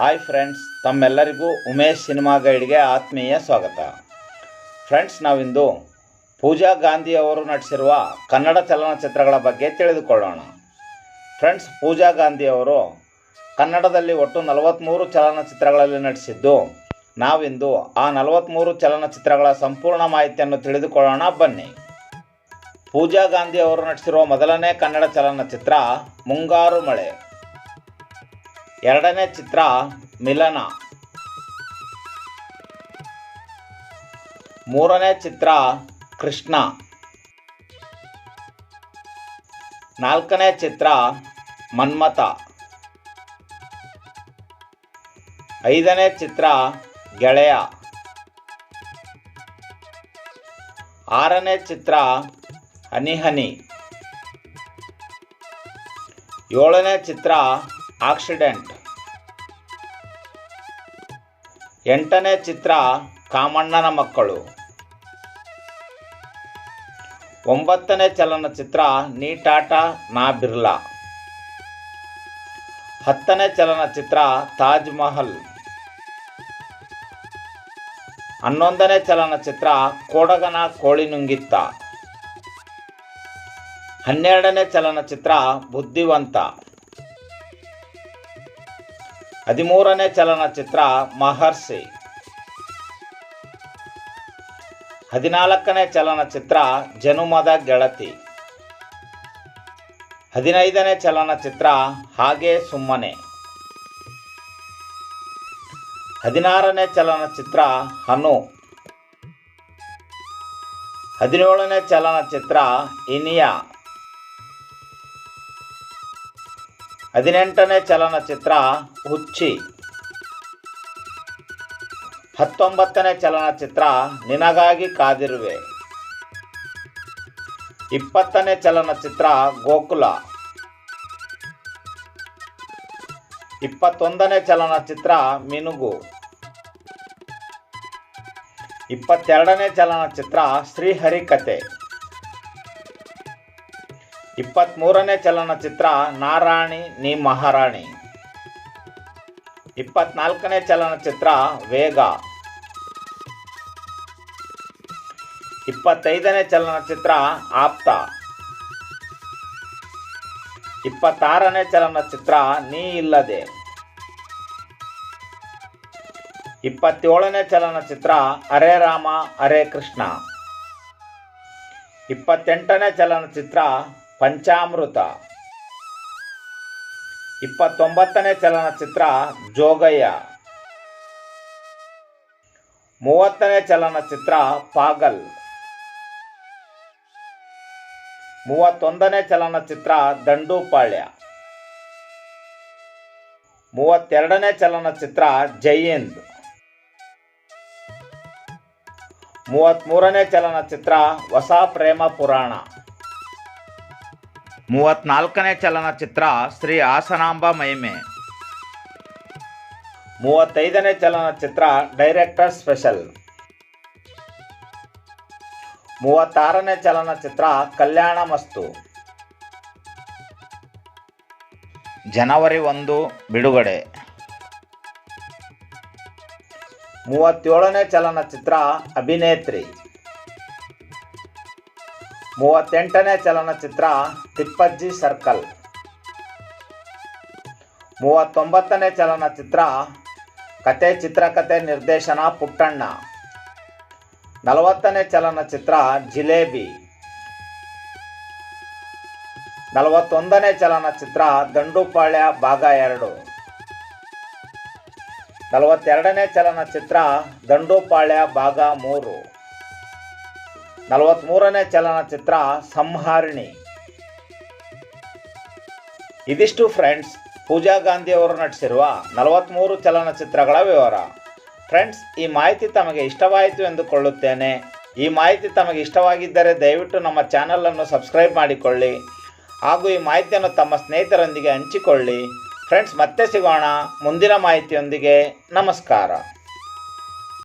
Hi friends ತಮ್ಮೆಲ್ಲರಿಗೂ Umesh cinema ಗೈಡ್ಗೆ ಆತ್ಮೀಯ ಸ್ವಾಗತ. ಫ್ರೆಂಡ್ಸ್ ನಾವಿಂದು ಪೂಜಾ ಗಾಂಧಿ ಅವರು ನಟಿಸಿರುವ ಕನ್ನಡ ಚಲನಚಿತ್ರಗಳ ಬಗ್ಗೆ ತಿಳಿದುಕೊಳ್ಳೋಣ. ಫ್ರೆಂಡ್ಸ್ ಪೂಜಾ ಗಾಂಧಿ ಅವರು ಕನ್ನಡದಲ್ಲಿ ಒಟ್ಟು ನಲವತ್ತ್ಮೂರು ಚಲನಚಿತ್ರಗಳಲ್ಲಿ ನಟಿಸಿದ್ದು, ನಾವಿಂದು ಆ ನಲವತ್ತ್ಮೂರು ಚಲನಚಿತ್ರಗಳ ಸಂಪೂರ್ಣ ಮಾಹಿತಿಯನ್ನು ತಿಳಿದುಕೊಳ್ಳೋಣ, ಬನ್ನಿ. ಪೂಜಾ ಗಾಂಧಿ ಅವರು ನಟಿಸಿರುವ ಮೊದಲನೇ ಕನ್ನಡ ಚಲನಚಿತ್ರ, ಮುಂಗಾರು ಮಳೆ. ಎರಡನೇ ಚಿತ್ರ ಮಿಲನ. ಮೂರನೇ ಚಿತ್ರ ಕೃಷ್ಣ. ನಾಲ್ಕನೇ ಚಿತ್ರ ಮನ್ಮಥ. ಐದನೇ ಚಿತ್ರ ಗೆಳೆಯ. ಆರನೇ ಚಿತ್ರ ಹನಿ ಹನಿ ಏಳನೇ ಚಿತ್ರ ಆಕ್ಸಿಡೆಂಟ್. ಎಂಟನೇ ಚಿತ್ರ ಕಾಮಣ್ಣನ ಮಕ್ಕಳು. ಒಂಬತ್ತನೇ ಚಲನಚಿತ್ರ ನೀ ಟಾಟಾ, ನಾ ಬಿರ್ಲಾ. ಹತ್ತನೇ ಚಲನಚಿತ್ರ ತಾಜ್ ಮಹಲ್. ಹನ್ನೊಂದನೇ ಚಲನಚಿತ್ರ ಕೋಡಗನ ಕೋಳಿ ನುಂಗಿತ್ತ. ಹನ್ನೆರಡನೇ ಚಲನಚಿತ್ರ ಬುದ್ಧಿವಂತ. ಹದಿಮೂರನೇ ಚಲನಚಿತ್ರ ಮಹರ್ಷಿ. ಹದಿನಾಲ್ಕನೇ ಚಲನಚಿತ್ರ ಜನುಮದ ಗೆಳತಿ. ಹದಿನೈದನೇ ಚಲನಚಿತ್ರ ಹಾಗೆ ಸುಮ್ಮನೆ. ಹದಿನಾರನೇ ಚಲನಚಿತ್ರ ಹನು. ಹದಿನೇಳನೇ ಚಲನಚಿತ್ರ ಇನಿಯಾ. ಹದಿನೆಂಟನೇ ಚಲನಚಿತ್ರ ಹುಚ್ಚಿ. ಹತ್ತೊಂಬತ್ತನೇ ಚಲನಚಿತ್ರ ನಿನಗಾಗಿ ಕಾದಿರುವೆ. ಇಪ್ಪತ್ತನೇ ಚಲನಚಿತ್ರ ಗೋಕುಲ. ಇಪ್ಪತ್ತೊಂದನೇ ಚಲನಚಿತ್ರ ಮಿನುಗು. ಇಪ್ಪತ್ತೆರಡನೇ ಚಲನಚಿತ್ರ ಶ್ರೀಹರಿಕತೆ. ಇಪ್ಪತ್ತ್ಮೂರನೇ ಚಲನಚಿತ್ರ ನಾರಾಣಿ ನೀ ಮಹಾರಾಣಿ. ಇಪ್ಪತ್ನಾಲ್ಕನೇ ಚಲನಚಿತ್ರ ವೇಗ. ಇಪ್ಪತ್ತೈದನೇ ಚಲನಚಿತ್ರ ಆಪ್ತ. ಇಪ್ಪತ್ತಾರನೇ ಚಲನಚಿತ್ರ ನೀ ಇಲ್ಲದೆ. ಇಪ್ಪತ್ತೇಳನೇ ಚಲನಚಿತ್ರ ಅರೇ ರಾಮ ಅರೇ ಕೃಷ್ಣ. ಇಪ್ಪತ್ತೆಂಟನೇ ಚಲನಚಿತ್ರ ಪಂಚಾಮೃತ. ಇಪ್ಪತ್ತೊಂಬತ್ತನೇ ಚಲನಚಿತ್ರ ಜೋಗಯ್ಯ. ಮೂವತ್ತನೇ ಚಲನಚಿತ್ರ ಪಾಗಲ್. ಮೂವತ್ತೊಂದನೇ ಚಲನಚಿತ್ರ ದಂಡುಪಾಳ್ಯ. ಮೂವತ್ತೆರಡನೇ ಚಲನಚಿತ್ರ ಜೈಹಿಂದ್. ಮೂವತ್ತ್ಮೂರನೇ ಚಲನಚಿತ್ರ ಹೊಸ ಪ್ರೇಮ ಪುರಾಣ. ಮೂವತ್ನಾಲ್ಕನೇ ಚಲನಚಿತ್ರ ಶ್ರೀ ಹಾಸನಾಂಬ ಮಹಿಮೆ ಮೂವತ್ತೈದನೇ ಚಲನಚಿತ್ರ ಡೈರೆಕ್ಟರ್ ಸ್ಪೆಷಲ್. ಮೂವತ್ತಾರನೇ ಚಲನಚಿತ್ರ ಕಲ್ಯಾಣ ಮಸ್ತು. ಜನವರಿ ಒಂದು ಬಿಡುಗಡೆ. ಮೂವತ್ತೇಳನೇ ಚಲನಚಿತ್ರ ಅಭಿನೇತ್ರಿ. ಮೂವತ್ತೆಂಟನೇ ಚಲನಚಿತ್ರ ತಿಪ್ಪಜ್ಜಿ ಸರ್ಕಲ್. ಮೂವತ್ತೊಂಬತ್ತನೇ ಚಲನಚಿತ್ರ ಕತೆ ಚಿತ್ರಕಥೆ ನಿರ್ದೇಶನ ಪುಟ್ಟಣ್ಣ. ನಲವತ್ತನೇ ಚಲನಚಿತ್ರ ಜಿಲೇಬಿ. ನಲವತ್ತೊಂದನೇ ಚಲನಚಿತ್ರ ದಂಡುಪಾಳ್ಯ ಭಾಗ ಎರಡು. ನಲವತ್ತೆರಡನೇ ಚಲನಚಿತ್ರ ದಂಡುಪಾಳ್ಯ ಭಾಗ ಮೂರು. ನಲವತ್ತ್ಮೂರನೇ ಚಲನಚಿತ್ರ ಸಂಹಾರಿಣಿ. ಇದಿಷ್ಟು ಫ್ರೆಂಡ್ಸ್ ಪೂಜಾ ಗಾಂಧಿ ಅವರು ನಟಿಸಿರುವ ನಲವತ್ತ್ಮೂರು ಚಲನಚಿತ್ರಗಳ ವಿವರ. ಫ್ರೆಂಡ್ಸ್ ಈ ಮಾಹಿತಿ ತಮಗೆ ಇಷ್ಟವಾಯಿತು ಎಂದುಕೊಳ್ಳುತ್ತೇನೆ. ಈ ಮಾಹಿತಿ ತಮಗೆ ಇಷ್ಟವಾಗಿದ್ದರೆ ದಯವಿಟ್ಟು ನಮ್ಮ ಚಾನಲನ್ನು ಸಬ್ಸ್ಕ್ರೈಬ್ ಮಾಡಿಕೊಳ್ಳಿ. ಹಾಗೂ ಈ ಮಾಹಿತಿಯನ್ನು ತಮ್ಮ ಸ್ನೇಹಿತರೊಂದಿಗೆ ಹಂಚಿಕೊಳ್ಳಿ. ಫ್ರೆಂಡ್ಸ್ ಮತ್ತೆ ಸಿಗೋಣ. ಮುಂದಿನ ಮಾಹಿತಿಯೊಂದಿಗೆ ನಮಸ್ಕಾರ.